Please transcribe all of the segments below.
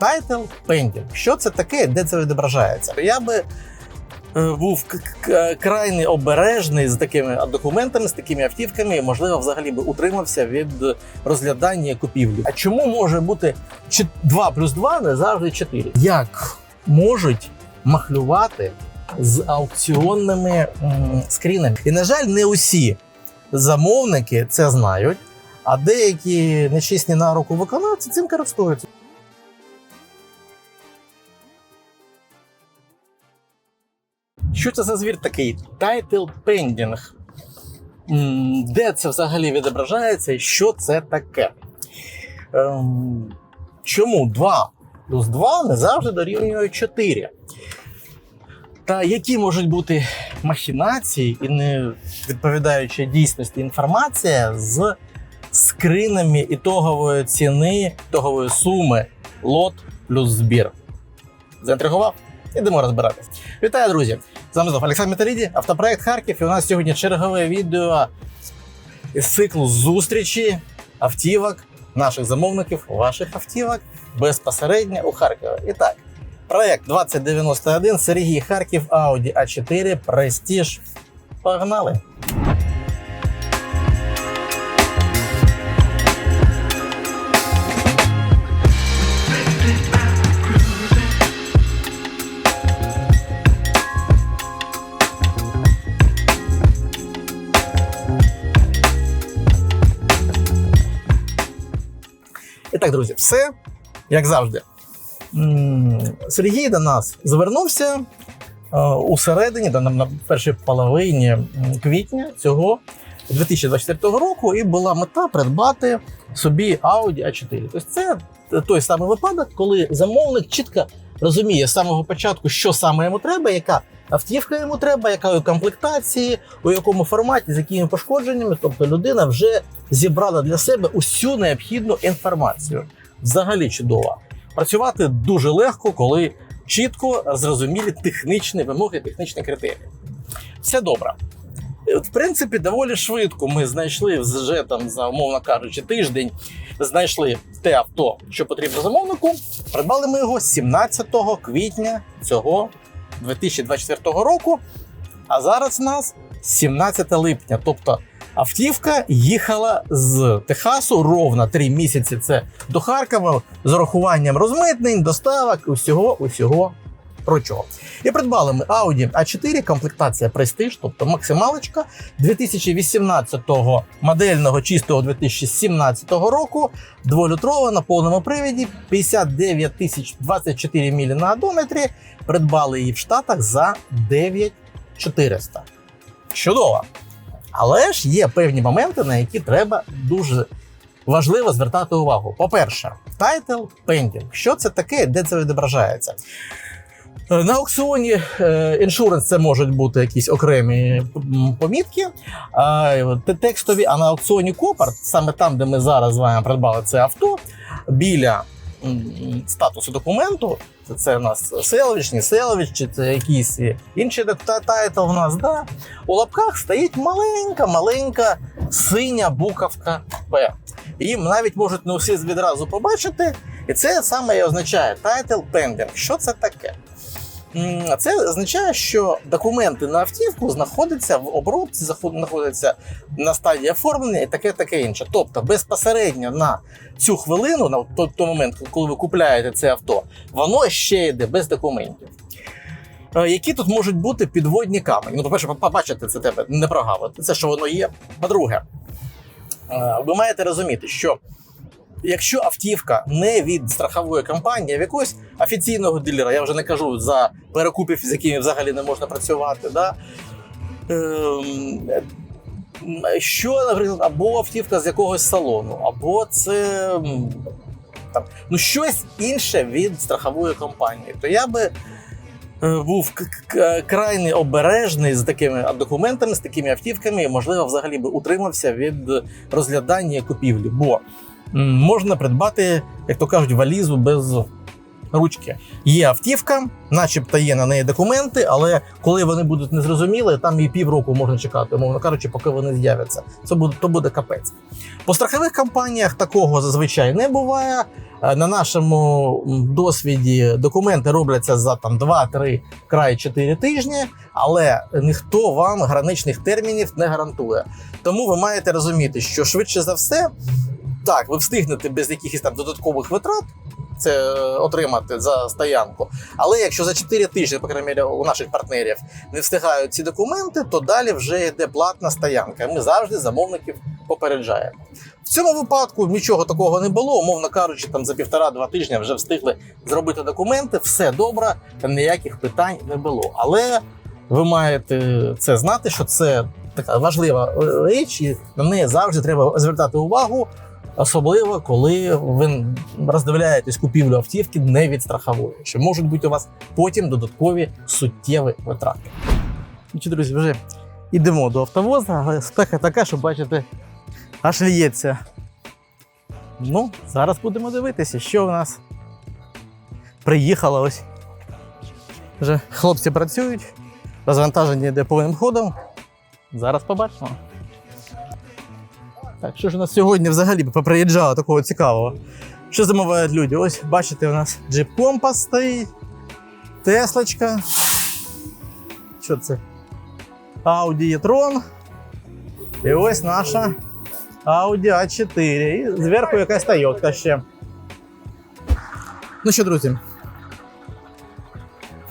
Title Pending. Що це таке, де це відображається? Я би е, був крайне обережний з такими документами, з такими автівками, і, можливо, взагалі би утримався від розглядання купівлі. А чому може бути 2 плюс 2 не завжди 4? Як можуть махлювати з аукціонними скрінами? І, на жаль, не усі замовники це знають, а деякі нечесні на руку виконавці цим користуються. Що це за звір такий? Title Pending. Де це взагалі відображається і що це таке? Ем, чому 2 плюс 2 не завжди дорівнює 4? Та які можуть бути махінації і не відповідаюча дійсності інформація з скринами ітогової ціни, ітогової суми лот плюс збір? Заінтригував? Ідемо розбиратись. Вітаю, друзі! З вами знов Олександр Металіді, автопроект Харків. І у нас сьогодні чергове відео із циклу зустрічі автівок, наших замовників, ваших автівок безпосередньо у Харкові. І так, проект 2091 Сергій Харків Audi A4 Prestige. Погнали! І так, друзі, все як завжди. Сергій до нас звернувся е, у середині, на, на першій половині квітня цього 2024 року, і була мета придбати собі Audi A4. Тобто це той самий випадок, коли замовник чітко розуміє з самого початку, що саме йому треба, яка автівка йому треба, яка у комплектації, у якому форматі, з якими пошкодженнями. Тобто людина вже зібрала для себе усю необхідну інформацію. Взагалі чудово. Працювати дуже легко, коли чітко зрозумілі технічні вимоги, технічні критерії. Все добре. В принципі, доволі швидко ми знайшли вже там, за умовно кажучи, тиждень. Знайшли те авто, що потрібно замовнику. Придбали ми його 17 квітня цього 2024 року. А зараз у нас 17 липня. Тобто автівка їхала з Техасу ровно 3 місяці. Це до Харкова з урахуванням розмитнень, доставок, усього, усього прочого. І придбали ми Audi A4, комплектація Prestige, тобто максималочка 2018 модельного чистого 2017 року, дволітрова на повному привіді, 59 тисяч 24 мілі на одометрі. Придбали її в Штатах за 9400. Чудово! Але ж є певні моменти, на які треба дуже важливо звертати увагу. По-перше, title pending. Що це таке, де це відображається? Е, На аукціоні е, іншуренс це можуть бути якісь окремі помітки, текстові, а на аукціоні Копарт, саме там, де ми зараз з вами придбали це авто, біля статусу документу, це, у нас селвіч, не селвіч, чи це якийсь інший тайтл у нас, да, у лапках стоїть маленька, маленька синя буковка П. І навіть можуть не усі відразу побачити. І це саме і означає title pending. Що це таке? Це означає, що документи на автівку знаходяться в обробці, знаходяться на стадії оформлення і таке таке інше. Тобто безпосередньо на цю хвилину, на той, той момент, коли ви купляєте це авто, воно ще йде без документів. Е, Які тут можуть бути підводні камені? Ну, по-перше, побачити це тебе не прогавити. Це що воно є. По-друге, е, ви маєте розуміти, що якщо автівка не від страхової компанії, а в якогось офіційного дилера, я вже не кажу за перекупів, з якими взагалі не можна працювати, да? ем, що, наприклад, або автівка з якогось салону, або це там, ну, щось інше від страхової компанії, то я би е, був крайне обережний з такими документами, з такими автівками, і, можливо, взагалі би утримався від розглядання купівлі. Бо можна придбати, як то кажуть, валізу без ручки. Є автівка, начебто є на неї документи, але коли вони будуть незрозуміли, там і півроку можна чекати, мовно кажучи, поки вони з'являться. Це буде то буде капець. По страхових компаніях такого зазвичай не буває. Е, На нашому досвіді документи робляться за там 2-3 край 4 тижні, але ніхто вам граничних термінів не гарантує. Тому ви маєте розуміти, що швидше за все, так, ви встигнете без якихось там додаткових витрат це отримати за стоянку. Але якщо за 4 тижні, по крайній мірі, у наших партнерів не встигають ці документи, то далі вже йде платна стоянка. Ми завжди замовників попереджаємо. В цьому випадку нічого такого не було. Умовно кажучи, там за півтора-два тижні вже встигли зробити документи, все добре, ніяких питань не було. Але ви маєте це знати, що це така важлива е, річ, і на неї завжди треба звертати увагу. Особливо, коли ви роздивляєтесь купівлю автівки не від страхової, що можуть бути у вас потім додаткові суттєві витрати. Ну що, друзі, вже йдемо до автовоза, але спека така, що бачите, аж ліється. Ну, зараз будемо дивитися, що в нас приїхало ось. Вже хлопці працюють, розвантаження йде повним ходом. Зараз побачимо. Так, що ж у нас сьогодні взагалі поприїжджало такого цікавого? Що замовляють люди? Ось бачите, у нас Jeep Compass стоїть, Теслочка. Що це? Audi e-tron. І ось наша Audi A4. І зверху якась Toyota ще. Ну що, друзі?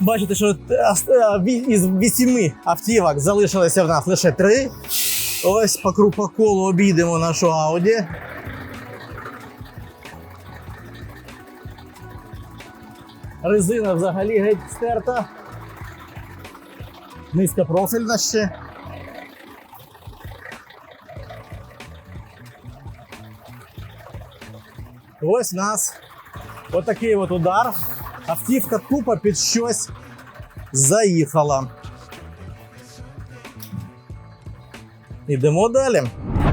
Бачите, що із вісіми автівок залишилося в нас лише три. Ось по, по колу обійдемо нашу Audi. Резина взагалі геть стерта. Низькопрофільна ще. Ось у нас отакий от удар. Автівка тупо під щось заїхала. Йдемо далі.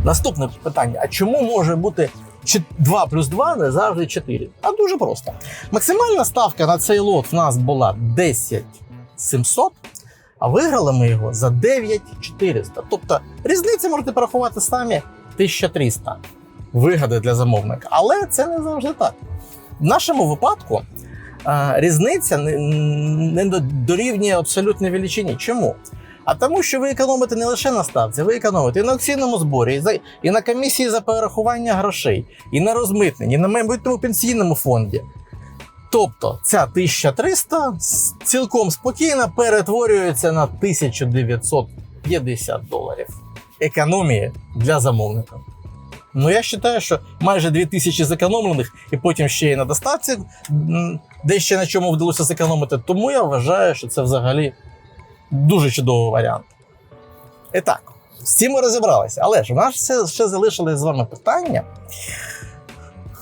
Наступне питання: а чому може бути 2 плюс 2 не завжди 4? А дуже просто. Максимальна ставка на цей лот в нас була 10 700, а виграли ми його за 9 400. Тобто різницю можете порахувати самі 1300 вигоди для замовника. Але це не завжди так. В нашому випадку а, різниця не, не дорівнює абсолютній величині. Чому? А тому, що ви економите не лише на ставці, ви економите і на акційному зборі, і, на комісії за перерахування грошей, і на розмитненні, і на майбутньому пенсійному фонді. Тобто ця 1300 цілком спокійно перетворюється на 1950 доларів економії для замовника. Ну, я вважаю, що майже 2000 зекономлених, і потім ще й на доставці дещо на чому вдалося зекономити. Тому я вважаю, що це взагалі дуже чудовий варіант. І так, з цим ми розібралися. Але ж у нас ще, ще залишилось з вами питання.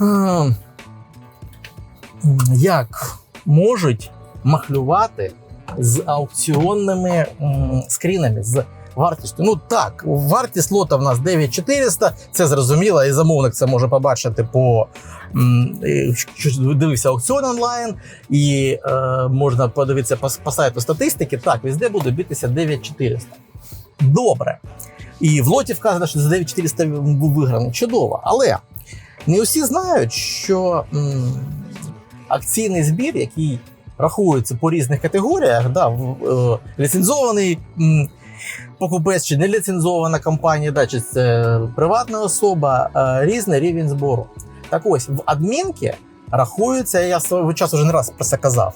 Ем, Як можуть махлювати з аукціонними скрінами, з вартістю? Ну так, вартість лота в нас 9400, це зрозуміло, і замовник це може побачити по дивився аукціон онлайн, і е, можна подивитися по, по сайту статистики. Так, везде буде битися 9400. Добре. І в лоті вказано, що за 9400 був виграний. Чудово. Але не усі знають, що м, акційний збір, який рахується по різних категоріях, да, в- е, ліцензований м, покупець чи неліцензована компанія, да, чи це приватна особа, е, різний рівень збору. Так ось в адмінки рахується, я свого часу вже не раз про це казав.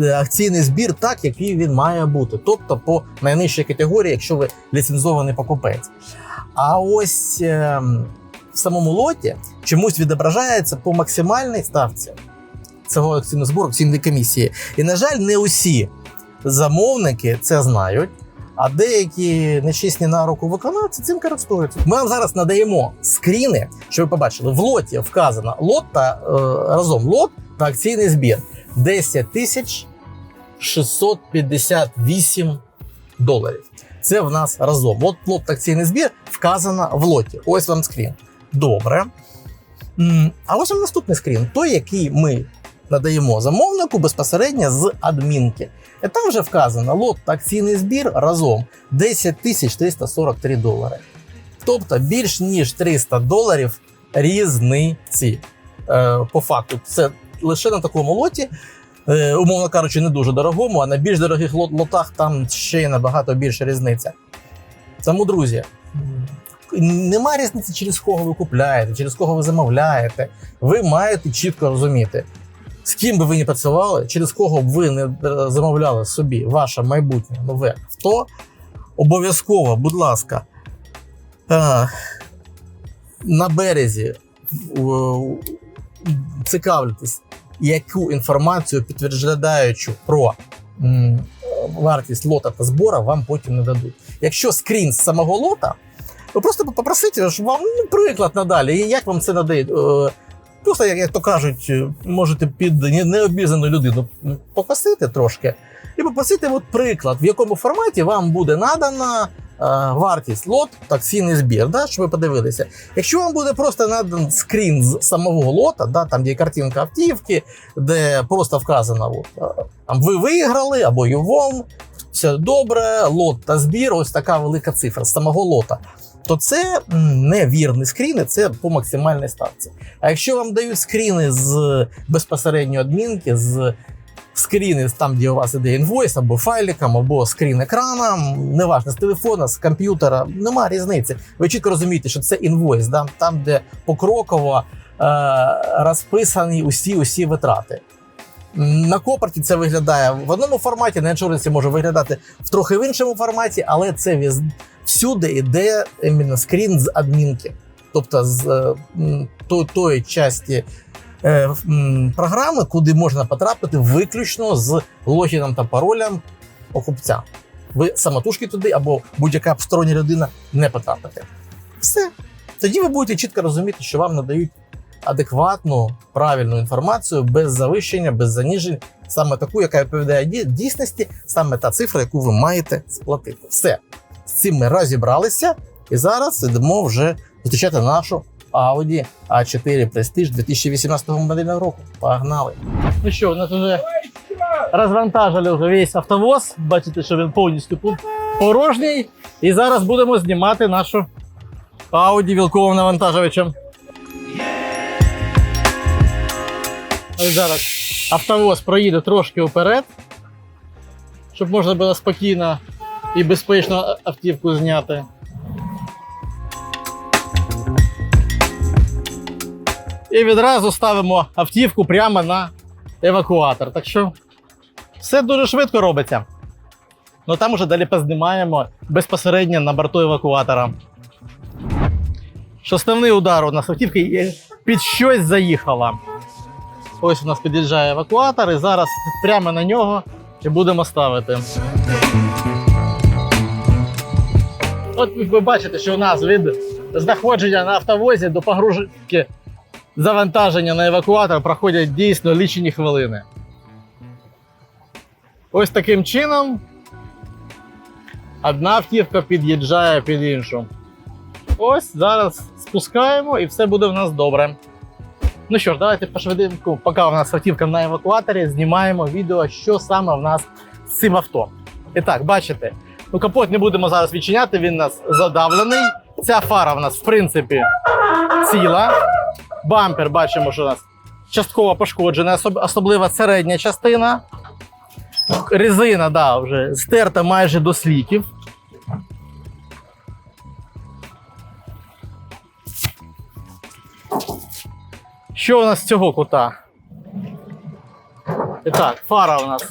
е, Акційний збір так, який він має бути, тобто по найнижчій категорії, якщо ви ліцензований покупець. А ось ем, в самому лоті чомусь відображається по максимальній ставці цього акційного збору, акційної комісії. І, на жаль, не усі замовники це знають. А деякі нечесні на руку виконавці цим користуються. Ми вам зараз надаємо скріни, щоб ви побачили. В лоті вказано лот та е, разом лот та акційний збір 10 тисяч 658 доларів. Це в нас разом. От лот та акційний збір вказано в лоті. Ось вам скрін. Добре. А ось вам наступний скрін, той, який ми надаємо замовнику безпосередньо з адмінки. І там вже вказано лот та акційний збір разом 10 тисяч 343 долари. Тобто більш ніж 300 доларів різниці. Е, по факту, це лише на такому лоті, е, умовно кажучи, не дуже дорогому, а на більш дорогих лот- лотах там ще й набагато більша різниця. Тому, друзі, нема різниці, через кого ви купляєте, через кого ви замовляєте. Ви маєте чітко розуміти, з ким би ви не працювали, через кого б ви не е, замовляли собі ваше майбутнє нове авто. Обов'язково, будь ласка, е, на березі в- цікавлюйтесь, яку інформацію, підтверджуючу про вартість лота та збора, вам потім не дадуть. Якщо скрін з самого лота, ви просто попросите, щоб вам ну, приклад надалі. І як вам це надають? Просто, як, то кажуть, е, можете під не- необізнану людину покосити трошки і попросити от приклад, в якому форматі вам буде надана е, вартість лот та акційний збір, да, щоб ви подивилися. Якщо вам буде просто надан скрін з самого лота, да, там є картинка автівки, де просто вказано, от, е, там ви виграли або ювом, все добре, лот та збір, ось така велика цифра з самого лота. То це не вірні скріни, це по максимальній ставці. А якщо вам дають скріни з безпосередньо адмінки, з скріни там, де у вас іде інвойс, або файликом, або скрін екрана, неважно, з телефона, з комп'ютера, нема різниці. Ви чітко розумієте, що це інвойс, там, де покроково е, розписані усі усі витрати. На копорті це виглядає в одному форматі, на іншуренсі може виглядати в трохи в іншому форматі, але це віз- всюди йде іменно скрін з адмінки. Тобто з е, то- тої часті е, програми, куди можна потрапити виключно з логіном та паролем покупця. Ви самотужки туди або будь-яка стороння людина не потрапите. Все. Тоді ви будете чітко розуміти, що вам надають адекватну, правильну інформацію без завищення, без заніжень, саме таку, яка відповідає дійсності, саме та цифра, яку ви маєте сплатити. Все. З цим ми розібралися, і зараз йдемо вже зустрічати нашу Audi A4 Prestige 2018 модельного року. Погнали! Ну що, у нас вже розвантажили вже весь автовоз. Бачите, що він повністю порожній. І зараз будемо знімати нашу Audi вілковим навантажувачем. Ось зараз автовоз проїде трошки вперед, щоб можна було спокійно і безпечно автівку зняти. І відразу ставимо автівку прямо на евакуатор. Так що все дуже швидко робиться. Ну там уже далі познімаємо безпосередньо на борту евакуатора. Що удар у нас автівки під щось заїхала. Ось у нас під'їжджає евакуатор, і зараз прямо на нього і будемо ставити. От ви бачите, що у нас від знаходження на автовозі до погрузки завантаження на евакуатор проходять дійсно лічені хвилини. Ось таким чином одна автівка під'їжджає під іншу. Ось зараз спускаємо і все буде в нас добре. Ну що ж, давайте пошвиденьку, поки у нас автівка на евакуаторі, знімаємо відео, що саме в нас з цим авто. І так, бачите, ну капот не будемо зараз відчиняти, він у нас задавлений. Ця фара в нас, в принципі, ціла. Бампер бачимо, що у нас частково пошкоджена, особ- особливо середня частина. Резина, да, вже стерта майже до сліків. Що у нас з цього кута? І так, фара у нас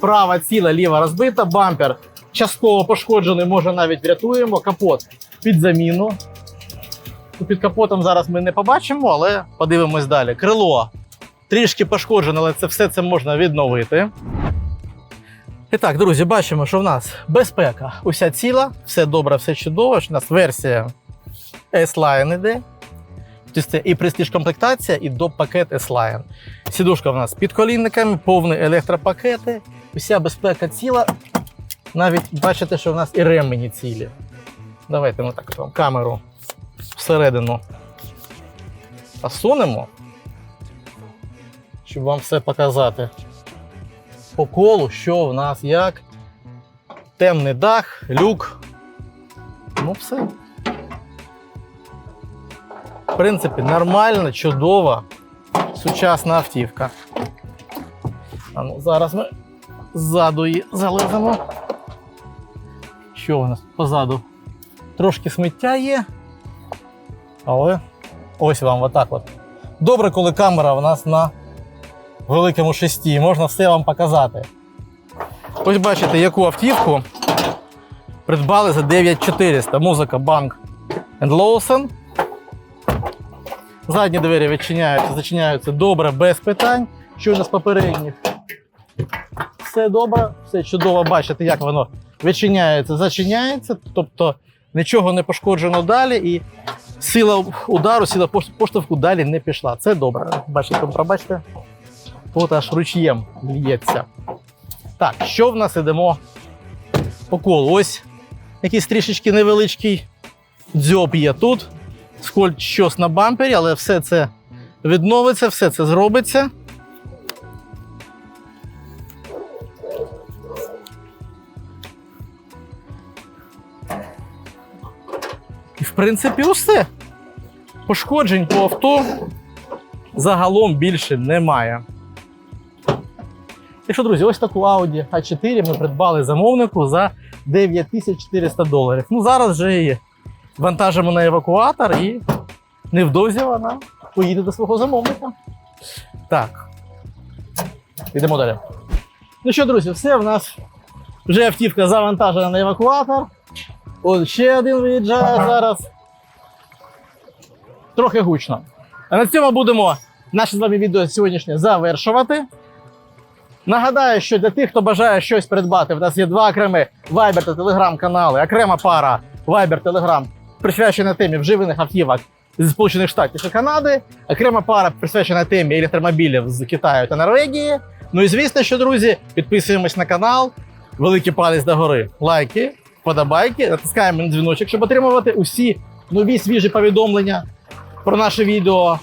права ціла, ліва розбита, бампер частково пошкоджений, може навіть врятуємо. Капот під заміну. Ну, Під капотом зараз ми не побачимо, але подивимось далі. Крило трішки пошкоджене, але це все це можна відновити. І так, друзі, бачимо, що в нас безпека уся ціла, все добре, все чудово. У нас версія S-Line іде. Тобто і престиж комплектація, і доп пакет S-Line. Сідушка в нас під колінниками, повні електропакети. Уся безпека ціла. Навіть бачите, що в нас і ремені цілі. Давайте ми так вам камеру всередину посунемо, щоб вам все показати. По колу, що в нас як. Темний дах, люк. Ну, все. В принципі, нормальна, чудова, сучасна автівка. А ну, зараз ми ззаду її залеземо. Що у нас позаду? Трошки сміття є. Але ось вам отак от. Добре, коли камера у нас на великому шесті, можна все вам показати. Ось бачите, яку автівку придбали за 9400. Музика Bank Lawson. Задні двері відчиняються, зачиняються добре, без питань. Що у нас попередніх? Все добре, все чудово. Бачите, як воно відчиняється, зачиняється. Тобто нічого не пошкоджено далі, і сила удару, сила поштовху далі не пішла. Це добре. Бачите, пробачте, тут аж ручєм лється. Так, що в нас ідемо по колу? Ось якийсь трішечки невеличкий дзьоб є тут. Скольт щось на бампері, але все це відновиться, все це зробиться. В принципі усе. Пошкоджень по авто загалом більше немає. Так що, друзі, ось таку Audi A4 ми придбали замовнику за 9400 доларів. Ну, зараз вже її вантажимо на евакуатор і невдовзі вона поїде до свого замовника. Так. Йдемо далі. Ну що, друзі, все в нас вже автівка завантажена на евакуатор. От ще один виїжджає зараз. Трохи гучно. А на цьому будемо наше з вами відео сьогоднішнє завершувати. Нагадаю, що для тих, хто бажає щось придбати, в нас є два окремі Viber та Telegram канали, окрема пара Viber Telegram, присвячена темі вживаних автівок зі Сполучених Штатів і Канади, окрема пара присвячена темі електромобілів з Китаю та Норвегії. Ну і звісно, що друзі, підписуємось на канал, великий палець догори, лайки, подобайки, натискаємо на дзвіночок, щоб отримувати усі нові свіжі повідомлення про наше відео.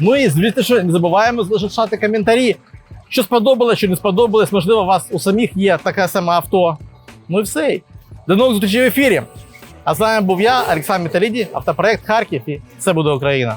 Ну і звісно, що не забуваємо залишати коментарі. Що сподобалось, що не сподобалось, можливо, у вас у самих є таке саме авто. Ну і все. До нових зустрічей в ефірі. А з вами був я, Олександр Металіді, автопроект Харків і це буде Україна.